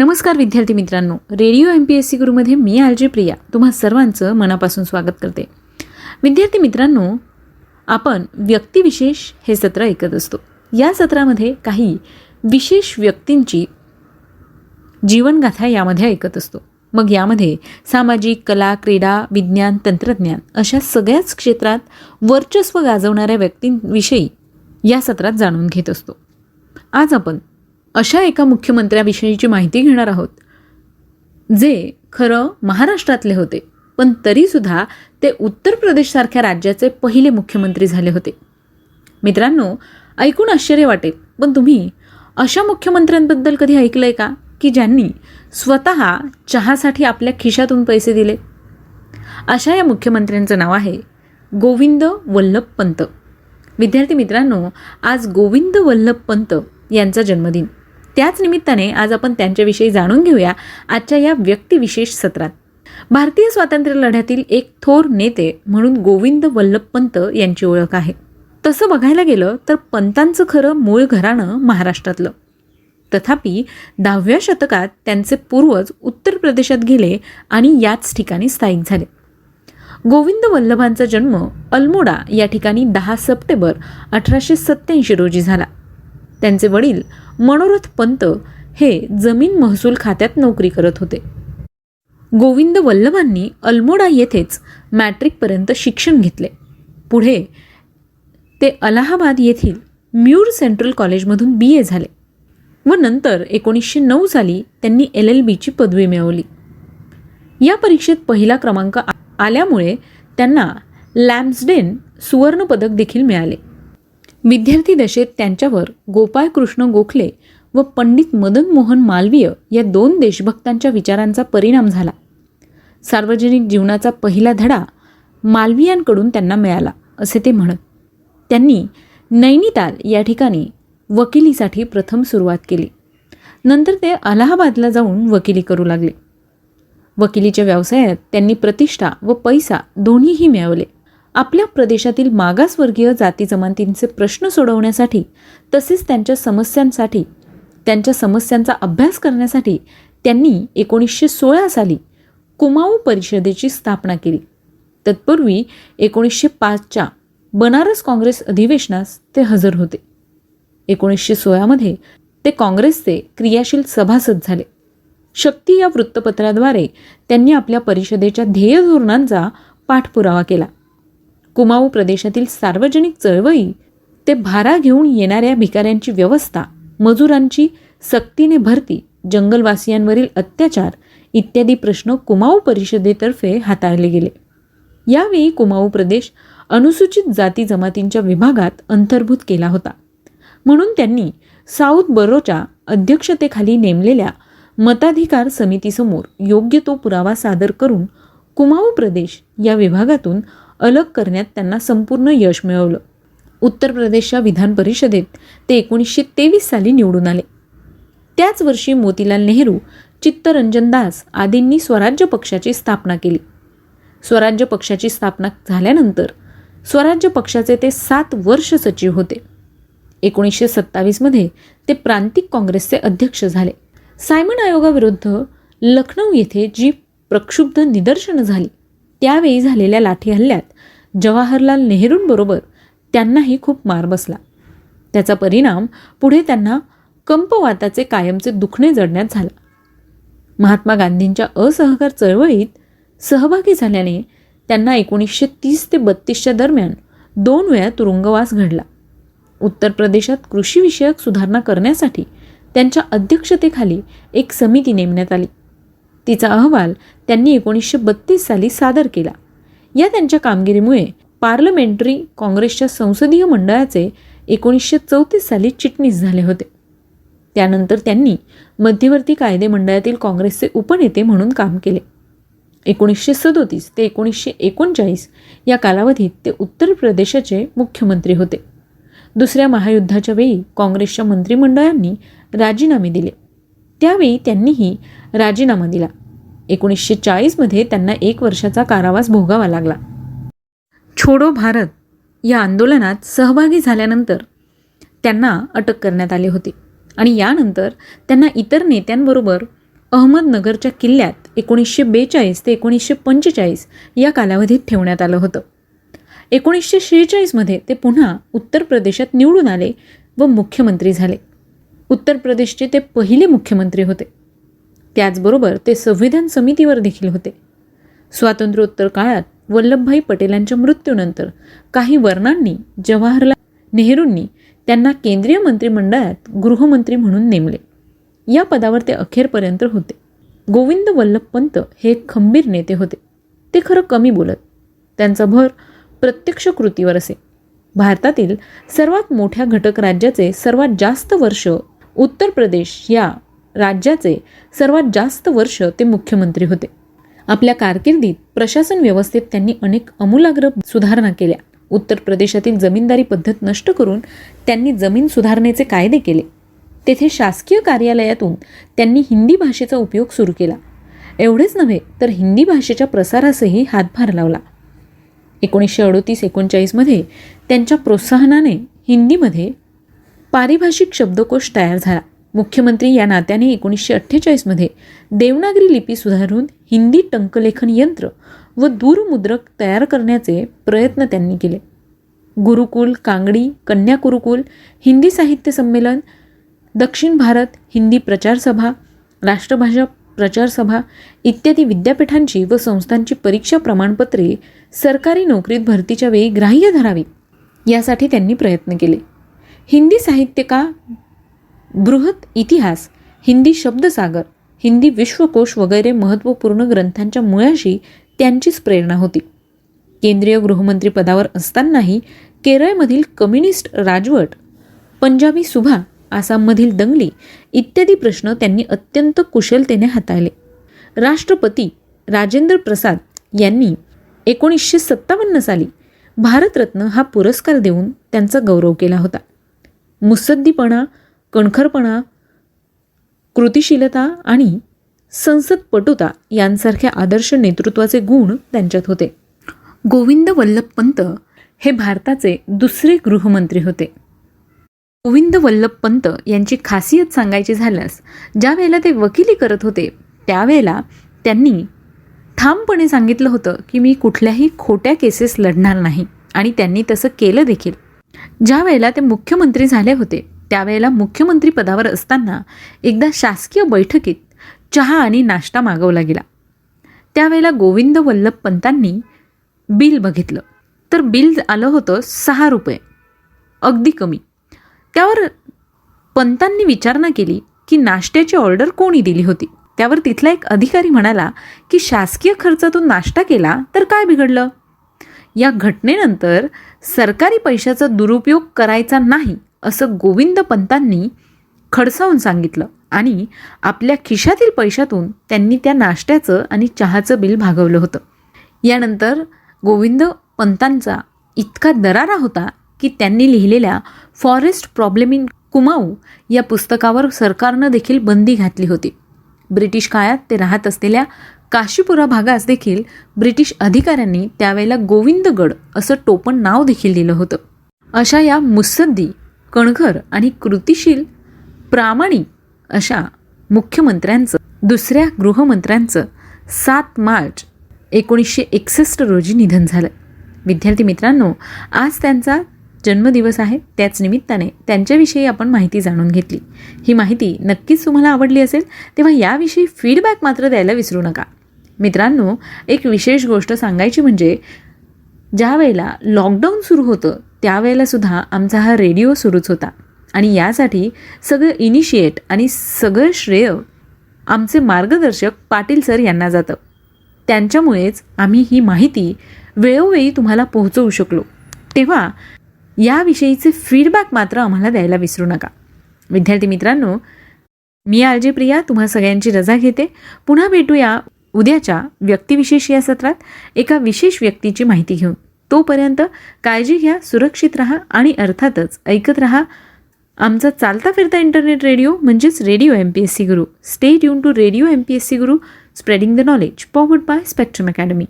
नमस्कार विद्यार्थी मित्रांनो. Radio M P S C गुरुमध्ये मी आलजे प्रिया. तुम्हा सर्वांचं मनापासून स्वागत करते. विद्यार्थी मित्रांनो आपण व्यक्तिविशेष हे सत्र ऐकत असतो. या सत्रामध्ये काही विशेष व्यक्तींची जीवनगाथा यामध्ये ऐकत असतो. मग यामध्ये सामाजिक कला क्रीडा विज्ञान तंत्रज्ञान अशा सगळ्याच क्षेत्रात वर्चस्व गाजवणाऱ्या व्यक्तींविषयी या सत्रात जाणून घेत असतो. आज आपण अशा एका मुख्यमंत्र्याविषयीची माहिती घेणार आहोत. जे खरं महाराष्ट्रातले होते पण तरीसुद्धा ते उत्तर प्रदेशसारख्या राज्याचे पहिले मुख्यमंत्री झाले होते. मित्रांनो ऐकून आश्चर्य वाटेल पण तुम्ही अशा मुख्यमंत्र्यांबद्दल कधी ऐकलं आहे का? की ज्यांनी स्वतः चहासाठी आपल्या खिशातून पैसे दिले? अशा या मुख्यमंत्र्यांचं नाव आहे गोविंद वल्लभ पंत. विद्यार्थी मित्रांनो आज गोविंद वल्लभ पंत यांचा जन्मदिन. त्याच निमित्ताने आज आपण त्यांच्याविषयी जाणून घेऊया आजच्या या व्यक्तिविशेष सत्रात. भारतीय स्वातंत्र्य लढ्यातील एक थोर नेते म्हणून गोविंद वल्लभ पंत यांची ओळख आहे. तसं बघायला गेलं तर पंतांचं खरं मूळ घराणं महाराष्ट्रातलं. तथापि दहाव्या शतकात त्यांचे पूर्वज उत्तर प्रदेशात गेले आणि याच ठिकाणी स्थायिक झाले. गोविंद वल्लभांचा जन्म अल्मोडा या ठिकाणी दहा सप्टेंबर अठराशे सत्याऐंशी रोजी झाला. त्यांचे वडील मनोरथ पंत हे जमीन महसूल खात्यात नोकरी करत होते. गोविंद वल्लभांनी अल्मोडा येथेच मॅट्रिकपर्यंत शिक्षण घेतले. पुढे ते अलाहाबाद येथील म्यूर सेंट्रल कॉलेजमधून बी ए झाले व नंतर एकोणीसशे नऊ साली त्यांनी एल एल बीची पदवी मिळवली. या परीक्षेत पहिला क्रमांक आल्यामुळे त्यांना लॅम्सडेन सुवर्णपदक देखील मिळाले. विद्यार्थी दशेत त्यांच्यावर गोपाळकृष्ण गोखले व पंडित मदन मोहन मालवीय या दोन देशभक्तांच्या विचारांचा परिणाम झाला. सार्वजनिक जीवनाचा पहिला धडा मालवीयांकडून त्यांना मिळाला असे ते म्हणत. त्यांनी नैनिताल या ठिकाणी वकिलीसाठी प्रथम सुरुवात केली. नंतर ते अलाहाबादला जाऊन वकिली करू लागले. वकिलीच्या व्यवसायात त्यांनी प्रतिष्ठा व पैसा दोन्हीही मिळवले. आपल्या प्रदेशातील मागासवर्गीय जाती जमातींचे प्रश्न सोडवण्यासाठी तसेच त्यांच्या समस्यांसाठी त्यांच्या समस्यांचा अभ्यास करण्यासाठी त्यांनी एकोणीसशे सोळा साली कुमाऊ परिषदेची स्थापना केली. तत्पूर्वी एकोणीसशे पाचच्या बनारस काँग्रेस अधिवेशनास ते हजर होते. एकोणीसशे सोळामध्ये ते काँग्रेसचे क्रियाशील सभासद झाले. शक्ती या वृत्तपत्राद्वारे त्यांनी आपल्या परिषदेच्या ध्येय धोरणांचा पाठपुरावा केला. कुमाऊ प्रदेशातील सार्वजनिक चळवळी ते भारा घेऊन येणाऱ्या भिकाऱ्यांची व्यवस्था मजुरांची सक्तीने भरती जंगलवासियांवरील अत्याचार इत्यादी प्रश्न कुमाऊ परिषदेतर्फे हाताळले गेले. यावेळी कुमाऊ प्रदेश अनुसूचित जाती जमातींच्या विभागात अंतर्भूत केला होता. म्हणून त्यांनी साऊथ बरोच्या अध्यक्षतेखाली नेमलेल्या मताधिकार समितीसमोर योग्य तो पुरावा सादर करून कुमाऊ प्रदेश या विभागातून अलग करण्यात त्यांना संपूर्ण यश मिळवलं. उत्तर प्रदेशच्या विधान परिषदेत ते एकोणीसशे तेवीस साली निवडून आले. त्याच वर्षी मोतीलाल नेहरू चित्तरंजन दास आदींनी स्वराज्य पक्षाची स्थापना केली. स्वराज्य पक्षाची स्थापना झाल्यानंतर स्वराज्य पक्षाचे ते सात वर्ष सचिव होते. एकोणीसशे सत्तावीसमध्ये ते प्रांतिक काँग्रेसचे अध्यक्ष झाले. सायमन आयोगाविरुद्ध लखनौ येथे जी प्रक्षुब्ध निदर्शनं झाली त्यावेळी झालेल्या लाठी हल्ल्यात जवाहरलाल नेहरूंबरोबर त्यांनाही खूप मार बसला. त्याचा परिणाम पुढे त्यांना कंपवाताचे कायमचे दुखणे जडण्यात झाला. महात्मा गांधींच्या असहकार चळवळीत सहभागी झाल्याने त्यांना एकोणीसशे तीस ते बत्तीसच्या दरम्यान दोन वेळा तुरुंगवास घडला. उत्तर प्रदेशात कृषीविषयक सुधारणा करण्यासाठी त्यांच्या अध्यक्षतेखाली एक समिती नेमण्यात आली. तिचा अहवाल त्यांनी एकोणीसशे बत्तीस साली सादर केला. या त्यांच्या कामगिरीमुळे पार्लमेंटरी काँग्रेसच्या संसदीय मंडळाचे एकोणीसशे चौतीस साली चिटणीस झाले होते. त्यानंतर त्यांनी मध्यवर्ती कायदे मंडळातील काँग्रेसचे उपनेते म्हणून काम केले. एकोणीसशे सदोतीस ते एकोणीसशे एकोणचाळीस या कालावधीत ते उत्तर प्रदेशाचे मुख्यमंत्री होते. दुसऱ्या महायुद्धाच्या वेळी काँग्रेसच्या मंत्रिमंडळांनी राजीनामे दिले. त्यावेळी त्यांनीही राजीनामा दिला. एकोणीसशे चाळीसमध्ये त्यांना एक वर्षाचा कारावास भोगावा लागला. छोडो भारत या आंदोलनात सहभागी झाल्यानंतर त्यांना अटक करण्यात आली होती आणि यानंतर त्यांना इतर नेत्यांबरोबर अहमदनगरच्या किल्ल्यात एकोणीसशे बेचाळीस ते एकोणीसशे पंचेचाळीस या कालावधीत ठेवण्यात आलं होतं. एकोणीसशे शेहेचाळीसमध्ये ते पुन्हा उत्तर प्रदेशात निवडून आले व मुख्यमंत्री झाले. उत्तर प्रदेशचे ते पहिले मुख्यमंत्री होते. त्याचबरोबर ते संविधान समितीवर देखील होते. स्वातंत्र्योत्तर काळात वल्लभभाई पटेलांच्या मृत्यूनंतर काही वर्णांनी जवाहरलाल नेहरूंनी त्यांना केंद्रीय मंत्रिमंडळात गृहमंत्री म्हणून नेमले. या पदावर ते अखेरपर्यंत होते. गोविंद वल्लभ पंत हे एक खंबीर नेते होते. ते खरं कमी बोलत त्यांचा भर प्रत्यक्ष कृतीवर असे. भारतातील सर्वात मोठ्या घटक राज्याचे सर्वात जास्त वर्ष उत्तर प्रदेश या राज्याचे सर्वात जास्त वर्ष ते मुख्यमंत्री होते. आपल्या कारकिर्दीत प्रशासन व्यवस्थेत त्यांनी अनेक अमूलाग्र सुधारणा केल्या. उत्तर प्रदेशातील जमीनदारी पद्धत नष्ट करून त्यांनी जमीन सुधारणेचे कायदे केले. तेथे शासकीय कार्यालयातून त्यांनी हिंदी भाषेचा उपयोग सुरू केला. एवढेच नव्हे तर हिंदी भाषेच्या प्रसारासही हातभार लावला. एकोणीसशे अडोतीस एकोणचाळीसमध्ये त्यांच्या प्रोत्साहनाने हिंदीमध्ये पारिभाषिक शब्दकोश तयार झाला. मुख्यमंत्री या नात्याने एकोणीसशे अठ्ठेचाळीसमध्ये देवनागरी लिपी सुधारून हिंदी टंकलेखन यंत्र व दूरमुद्रक तयार करण्याचे प्रयत्न त्यांनी केले. गुरुकुल कांगडी कन्या गुरुकुल हिंदी साहित्य संमेलन दक्षिण भारत हिंदी प्रचारसभा राष्ट्रभाषा प्रचारसभा इत्यादी विद्यापीठांची व संस्थांची परीक्षा प्रमाणपत्रे सरकारी नोकरीत भरतीच्या वेळी ग्राह्य धरावीत यासाठी त्यांनी प्रयत्न केले. हिंदी साहित्य का बृहत इतिहास हिंदी शब्दसागर हिंदी विश्वकोश वगैरे महत्त्वपूर्ण ग्रंथांच्या मुळाशी त्यांचीच प्रेरणा होती. केंद्रीय गृहमंत्री पदावर असतानाही केरळमधील कम्युनिस्ट राजवट पंजाबी सुभा आसाममधील दंगली इत्यादी प्रश्न त्यांनी अत्यंत कुशलतेने हाताळले. राष्ट्रपती राजेंद्र प्रसाद यांनी एकोणीसशे सत्तावन्न साली भारतरत्न हा पुरस्कार देऊन त्यांचा गौरव केला होता. मुत्सद्दीपणा कणखरपणा कृतिशीलता आणि संसदपटुता यांसारख्या आदर्श नेतृत्वाचे गुण त्यांच्यात होते. गोविंद वल्लभ पंत हे भारताचे दुसरे गृहमंत्री होते. गोविंद वल्लभ पंत यांची खासियत सांगायची झाल्यास ज्या वेळेला ते वकिली करत होते त्यावेळेला त्यांनी ठामपणे सांगितलं होतं की मी कुठल्याही खोट्या केसेस लढणार नाही आणि त्यांनी तसं केलं देखील. ज्या वेळेला ते मुख्यमंत्री झाले होते त्यावेळेला मुख्यमंत्री पदावर असताना एकदा शासकीय बैठकीत चहा आणि नाश्ता मागवला गेला. त्यावेळेला गोविंद वल्लभ पंतांनी बिल बघितलं. तर बिल आलं होतं सहा रुपये. अगदी कमी. त्यावर पंतांनी विचारणा केली की नाश्त्याची ऑर्डर कोणी दिली होती? त्यावर तिथला एक अधिकारी म्हणाला की शासकीय खर्चातून नाश्ता केला तर काय बिघडलं? या घटनेनंतर सरकारी पैशाचा दुरुपयोग करायचा नाही असं गोविंद पंतांनी खडसावून सांगितलं आणि आपल्या खिशातील पैशातून त्यांनी त्या नाश्त्याचं आणि चहाचं बिल भागवलं होतं. यानंतर गोविंद पंतांचा इतका दरारा होता की त्यांनी लिहिलेल्या फॉरेस्ट प्रॉब्लेम इन कुमाऊ या पुस्तकावर सरकारनं देखील बंदी घातली होती. ब्रिटिश काळात ते राहत असलेल्या काशीपुरा भागास देखील ब्रिटिश अधिकाऱ्यांनी त्यावेळेला गोविंदगड असं टोपण नाव देखील दिलं होतं. अशा या मुत्सद्दी कणखर आणि कृतिशील प्रामाणिक अशा मुख्यमंत्र्यांचं दुसऱ्या गृहमंत्र्यांचं सात मार्च एकोणीसशे एकसष्ट रोजी निधन झालं. विद्यार्थी मित्रांनो आज त्यांचा जन्मदिवस आहे. त्याच निमित्ताने त्यांच्याविषयी आपण माहिती जाणून घेतली. ही माहिती नक्कीच तुम्हाला आवडली असेल तेव्हा याविषयी फीडबॅक मात्र द्यायला विसरू नका. मित्रांनो एक विशेष गोष्ट सांगायची म्हणजे ज्या वेळेला लॉकडाऊन सुरू होतं त्यावेळेलासुद्धा आमचा हा रेडिओ सुरूच होता. आणि यासाठी सगळं इनिशिएट आणि सगळं श्रेय आमचे मार्गदर्शक पाटील सर यांना जातं. त्यांच्यामुळेच आम्ही ही माहिती वेळोवेळी तुम्हाला पोहोचवू शकलो. तेव्हा याविषयीचे फीडबॅक मात्र आम्हाला द्यायला विसरू नका. विद्यार्थी मित्रांनो मी आलजे प्रिया तुम्हा सगळ्यांची रजा घेते. पुन्हा भेटूया उद्याच्या व्यक्तिविशेष या सत्रात एका विशेष व्यक्तीची माहिती घेऊन तोपर्यंत काळजी घ्या सुरक्षित राहा आणि अर्थातच ऐकत राहा. आमचा चालता फिरता इंटरनेट रेडिओ म्हणजेच radio M P S C Guru. Stay tune to radio M P S C Guru spreading the knowledge powered by Spectrum Academy